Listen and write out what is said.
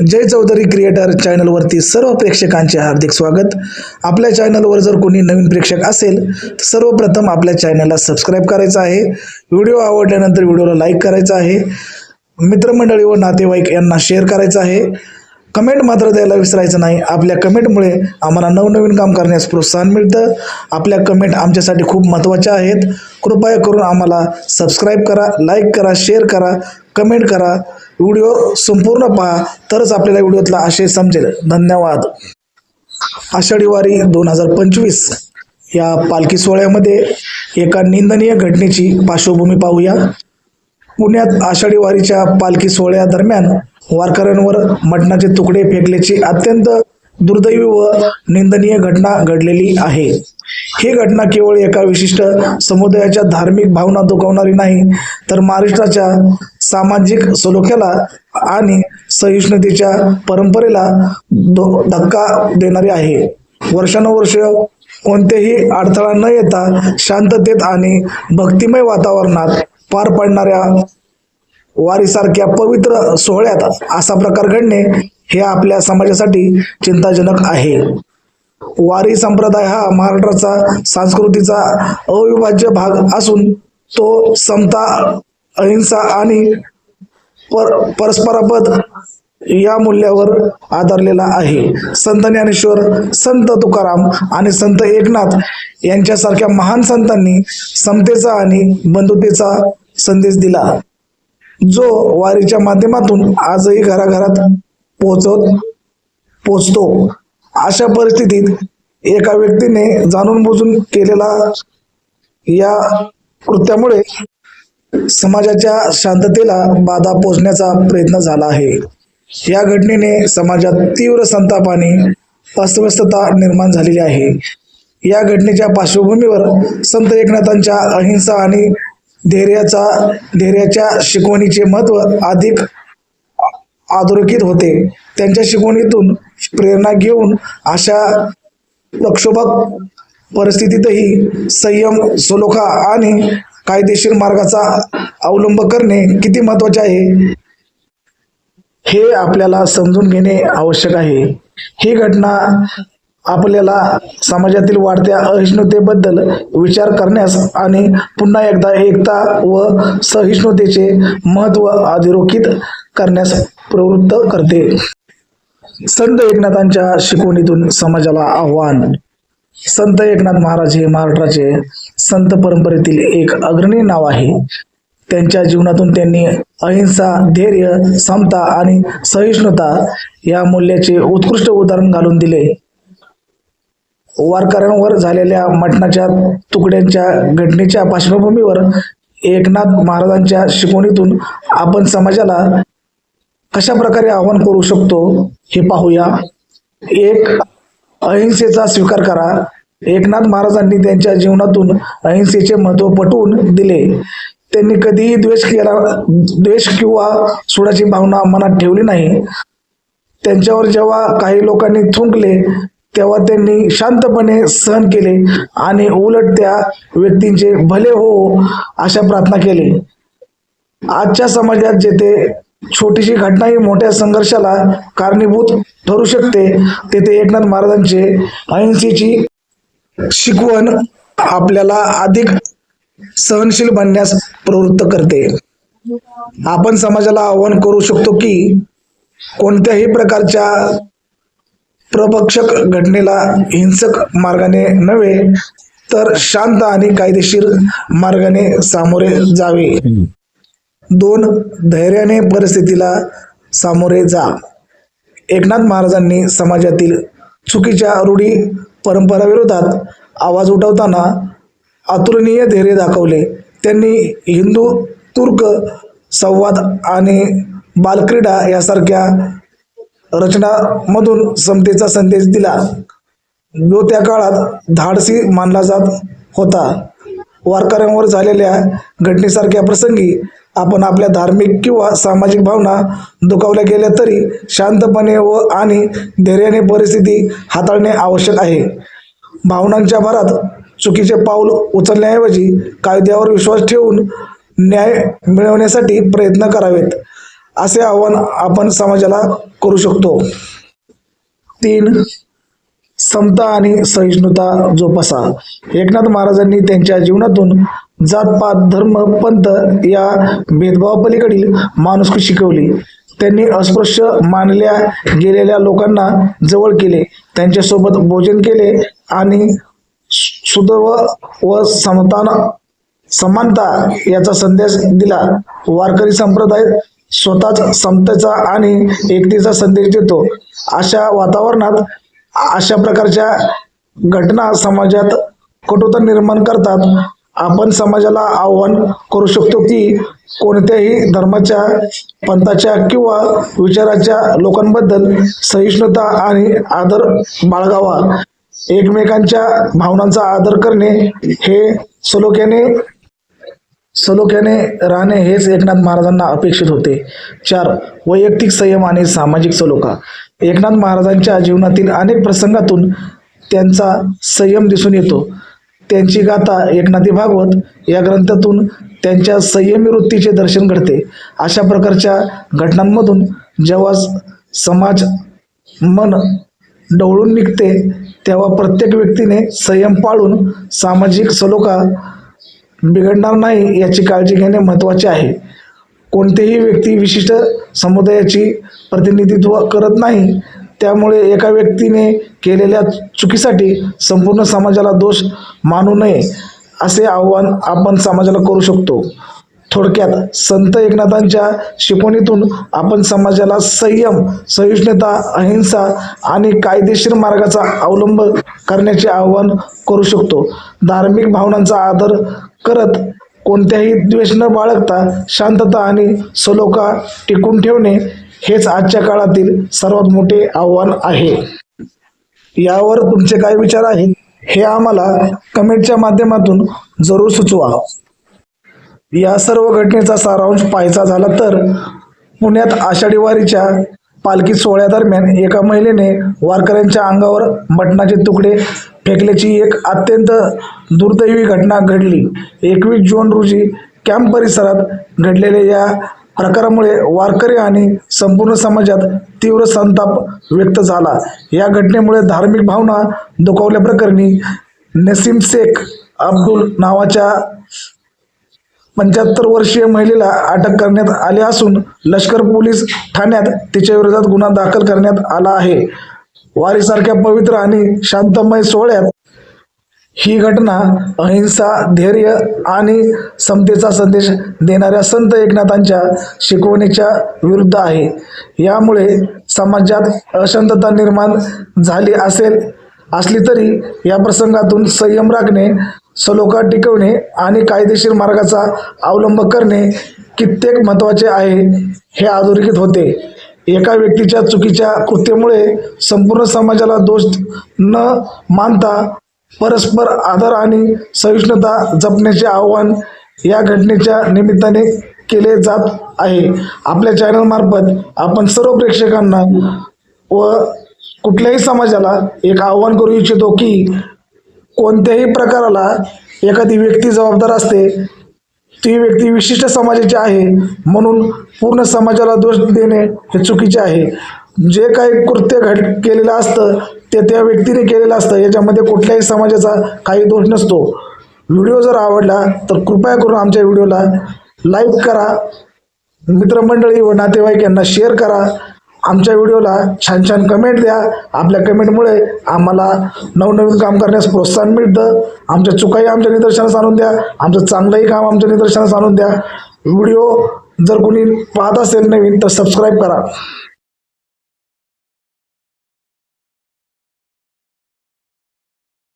जय Chaudhari creator चॅनलवरती सर्व प्रेक्षकांचे हार्दिक स्वागत. आपल्या चॅनलवर जर कोणी नवीन प्रेक्षक असेल तर सर्वप्रथम आपल्या चॅनलला सबस्क्राईब करायचं आहे. व्हिडिओ आवडल्यानंतर व्हिडिओला लाईक करायचा आहे. मित्रमंडळी व नातेवाईक यांना शेअर करायचं आहे. कमेंट मात्र द्यायला विसरायचं नाही. आपल्या कमेंटमुळे आम्हाला नवनवीन काम करण्यास प्रोत्साहन मिळतं. आपल्या कमेंट आमच्यासाठी खूप महत्त्वाच्या आहेत. कृपया करून आम्हाला सबस्क्राईब करा लाईक करा शेअर करा कमेंट करा. व्हिडिओ संपूर्ण पहा तरच आपल्याला व्हिडिओतला आशय समजेल. धन्यवाद. आषाढी वारी दोन हजार पंचवीस या पालखी सोहळ्यामध्ये एका निंदनीय घटनेची पार्श्वभूमी पाहूया. पुण्यात आषाढी वारीच्या पालखी सोहळ्यादरम्यान वारकऱ्यांवर मटणाचे तुकडे फेकल्याची अत्यंत दुर्दैवी व निंदनीय घटना घडलेली आहे. ही घटना केवळ एका विशिष्ट समुदायाच्या धार्मिक भावना दुखवणारी नाही तर महाराष्ट्राच्या सामाजिक सलोख्याला आणि सहिष्णुतेच्या परंपरेला धक्का देणारी आहे. वर्षानुवर्ष कोणतेही अडथळा न येता शांततेत आणि भक्तिमय वातावरणात पार पडणाऱ्या वारीसारख्या पवित्र सोहळ्यात असा प्रकार घडणे हे आपल्या समाजासाठी चिंताजनक आहे. वारी संप्रदाय हा महाराष्ट्राचा संस्कृतीचा अविभाज्य भाग असून तो समता अहिंसा आणि पर परस्परापद या मूल्यावर आधारलेला आहे. संत ज्ञानेश्वर संत तुकाराम आणि संत एकनाथ यांच्यासारख्या महान संतांनी समतेचा आणि बंधुतेचा संदेश दिला. जो वारीच्या माध्यमातून आजही घराघरात पोहोचत पोचतो. अशा परिस्थितीत एका व्यक्तीने जाणून बुजून केलेला या कृत्यामुळे समाजाच्या शांततेला बाधा पोचण्याचा प्रयत्न झाला आहे. या घटनेने समाजात तीव्र संताप आणि अस्वस्थता निर्माण झालेली आहे. या घटनेच्या पार्श्वभूमीवर संत एकनाथांच्या अहिंसा आणि धैर्याचा धैर्याच्या शिकवणीचे महत्त्व अधिक अधोरेखित होते. त्यांच्या शिकवणीतून प्रेरणा घेऊन अशा प्रक्षोभक परिस्थितीतही संयम सलोखा आणि कायदेशीर मार्गाचा अवलंब करणे किती महत्त्वाचे आहे हे आपल्याला समजून घेणे आवश्यक आहे. ही घटना आपल्याला समाजातील वाढत्या अहिष्णुतेबद्दल विचार करण्यास आणि पुन्हा एकदा एकता व सहिष्णुतेचे महत्त्व अधोरेखित करण्यास प्रवृत्त करते. संत एकनाथांच्या शिकवणीतून समाजाला आव्हान. संत एकनाथ महाराज हे महाराष्ट्राचे संत परंपरेतील एक अग्रणी नाव आहे. त्यांच्या जीवनातून त्यांनी अहिंसा धैर्य समता आणि सहिष्णुता या मूल्याचे उत्कृष्ट उदाहरण घालून दिले. वारकऱ्यांवर झालेल्या मटणाच्या तुकड्यांच्या घटनेच्या पार्श्वभूमीवर एकनाथ महाराजांच्या शिकवणीतून आपण समाजाला कशा प्रकारे आवाहन करू शकतो हे पाहूया. एक अहिंसेचा स्वीकार करा. एकनाथ महाराजांनी त्यांच्या जीवनातून अहिंसेचे महत्त्व पटवून दिले. त्यांनी कधीही द्वेष केला द्वेष किंवा सुडाची भावना मनात ठेवली नाही. त्यांच्यावर जेव्हा काही लोकांनी थुंकले तेव्हा त्यांनी शांतपणे सहन केले आणि उलट त्या व्यक्तींचे भले हो अशा प्रार्थना केली. आजच्या समाजात जेथे छोटीशी घटनाही मोठ्या संघर्षाला कारणीभूत ठरू शकते. तेथे एकनाथ महाराजांचे अहिंसेची शिकवण आपल्याला अधिक सहनशील बनण्यास प्रवृत्त करते. आपण समाजाला आवाहन करू शकतो की कोणत्याही प्रकारच्या प्रभक्षक घटनेला हिंसक मार्गाने नव्हे तर शांत आणि कायदेशीर मार्गाने सामोरे जावे. दोन धैर्याने परिस्थितीला सामोरे जा. एकनाथ महाराजांनी समाजातील चुकीच्या रूढी परंपराविरोधात आवाज उठवताना अतुलनीय धैर्य दाखवले. त्यांनी हिंदू तुर्क संवाद आणि बालक्रीडा यासारख्या रचनामधून समतेचा संदेश दिला. जो त्या काळात धाडसी मानला जात होता. वारकऱ्यांवर झालेल्या घटनेसारख्या प्रसंगी आपण आपल्या धार्मिक किंवा सामाजिक भावना दुखावल्या गेल्या तरी शांतपणे व आणि धैर्याने परिस्थिती हाताळणे आवश्यक आहे. भावनांच्या भरात चुकीचे पाऊल उचलण्याऐवजी कायद्यावर विश्वास ठेवून न्याय मिळवण्यासाठी प्रयत्न करावेत असे आव्हान आपण समाजाला करू शकतो. तीन समता आणि सहिष्णुता जोपासा. एकनाथ महाराजांनी त्यांच्या जीवनातून जातपात धर्म पंथ या भेदभावापलीकडील माणुसकी शिकवली. त्यांनी अस्पृश्य मानल्या गेलेल्या लोकांना जवळ केले. त्यांच्यासोबत भोजन केले आणि सुदैव व समतान समानता याचा संदेश दिला. वारकरी संप्रदाय स्वतःच समतेचा आणि एकतेचा संदेश देतो. अशा वातावरणात अशा प्रकारच्या घटना समाजात कटुता निर्माण करतात. आपण समाजाला आव्हान करू शकतो की कोणत्याही धर्माच्या पंथाच्या किंवा विचाराच्या लोकांबद्दल सहिष्णुता आणि आदर बाळगावा. एकमेकांच्या भावनांचा आदर करणे हे सलोख्याने सलोख्याने राहणे हेच एकनाथ महाराजांना अपेक्षित होते. चार वैयक्तिक संयम आणि सामाजिक सलोखा. एकनाथ महाराजांच्या जीवनातील अनेक प्रसंगातून त्यांचा संयम दिसून येतो. त्यांची गाथा एकनाथी भागवत या ग्रंथातून त्यांच्या संयमी वृत्तीचे दर्शन घडते. अशा प्रकारच्या घटनांमधून जेव्हा समाज मन डवळून निघते तेव्हा प्रत्येक व्यक्तीने संयम पाळून सामाजिक सलोखा बिघडणार नाही याची काळजी घेणे महत्त्वाचे आहे. कोणतेही व्यक्ती विशिष्ट समुदायाची प्रतिनिधित्व करत नाही त्यामुळे एका व्यक्तीने केलेल्या चुकीसाठी संपूर्ण समाजाला दोष मानू नये असे आव्हान आपण समाजाला करू शकतो. थोडक्यात संत एकनाथांच्या शिकवणीतून आपण समाजाला संयम सहिष्णुता अहिंसा आणि कायदेशीर मार्गाचा अवलंब करण्याचे आवाहन करू शकतो. धार्मिक भावनांचा आदर करत कोणत्याही द्वेष न बाळगता शांतता आणि सलोखा टिकून ठेवणे हेच आजच्या काळातील सर्वात मोठे आव्हान आहे. यावर तुमचे काय विचार आहेत हे आम्हाला कमेंटच्या माध्यमातून जरूर सुचवा. या सर्व घटनेचा सारांश पाहायचा झाला तर पुण्यात आषाढी वारीच्या पालखी सोहळ्यादरम्यान एका महिलेने वारकऱ्यांच्या अंगावर मटणाचे तुकडे फेकल्याची एक अत्यंत दुर्दैवी घटना घडली. एकवीस जून रोजी कॅम्प परिसरात घडलेल्या या प्रकारामुळे वारकरी आणि संपूर्ण समाजात तीव्र संताप व्यक्त झाला. या घटनेमुळे धार्मिक भावना दुखावल्याप्रकरणी नसीम शेख अब्दुल नावाच्या पंच्याहत्तर वर्षीय महिलेला अटक करण्यात आले असून लष्कर पोलीस ठाण्यात तिच्या विरोधात गुन्हा दाखल करण्यात आला आहे. वारीसारख्या पवित्र आणि शांतमय सोहळ्यात ही घटना अहिंसा धैर्य आणि समतेचा संदेश देणाऱ्या संत एकनाथांच्या शिकवणीच्या विरुद्ध आहे. यामुळे समाजात अशांतता निर्माण झाली असेल असली तरी या प्रसंगातून संयम राखणे सलोखा टिकवणे आणि कायदेशीर मार्गाचा अवलंब करणे कित्येक महत्त्वाचे आहे हे अधोरेखित होते. एका व्यक्तीच्या चुकीच्या कृत्यामुळे संपूर्ण समाजाला दोष न मानता परस्पर आदर आणि सहिष्णुता जपण्याचे आव्हान या घटनेच्या निमित्ताने केले जात आहे. आपल्या चॅनलमार्फत आपण सर्व प्रेक्षकांना व कुठल्याही समाजाला एक आव्हान करू इच्छितो की कोणत्याही प्रकाराला एखादी व्यक्ती जबाबदार असते ती व्यक्ती विशिष्ट समाजाची आहे म्हणून पूर्ण समाजाला दोष देणे हे चुकीचे आहे. जे काही कृत्य घड केलेलं असतं ते त्या व्यक्तीने केलेलं असतं. याच्यामध्ये कुठल्याही समाजाचा काही दोष नसतो. व्हिडिओ जर आवडला तर कृपया करून आमच्या व्हिडिओला लाईक करा. मित्रमंडळी व नातेवाईक यांना शेअर करा. आमच्या व्हिडिओला छान छान कमेंट द्या. आपल्या कमेंटमुळे आम्हाला नवनवीन काम करण्यास प्रोत्साहन मिळतं. आमच्या चुकाही आमच्या निदर्शनास आणून द्या. आमचं चांगलंही काम आमच्या निदर्शनास आणून द्या. व्हिडिओ जर कोणी पाहत असेल नवीन तर सबस्क्राईब करा.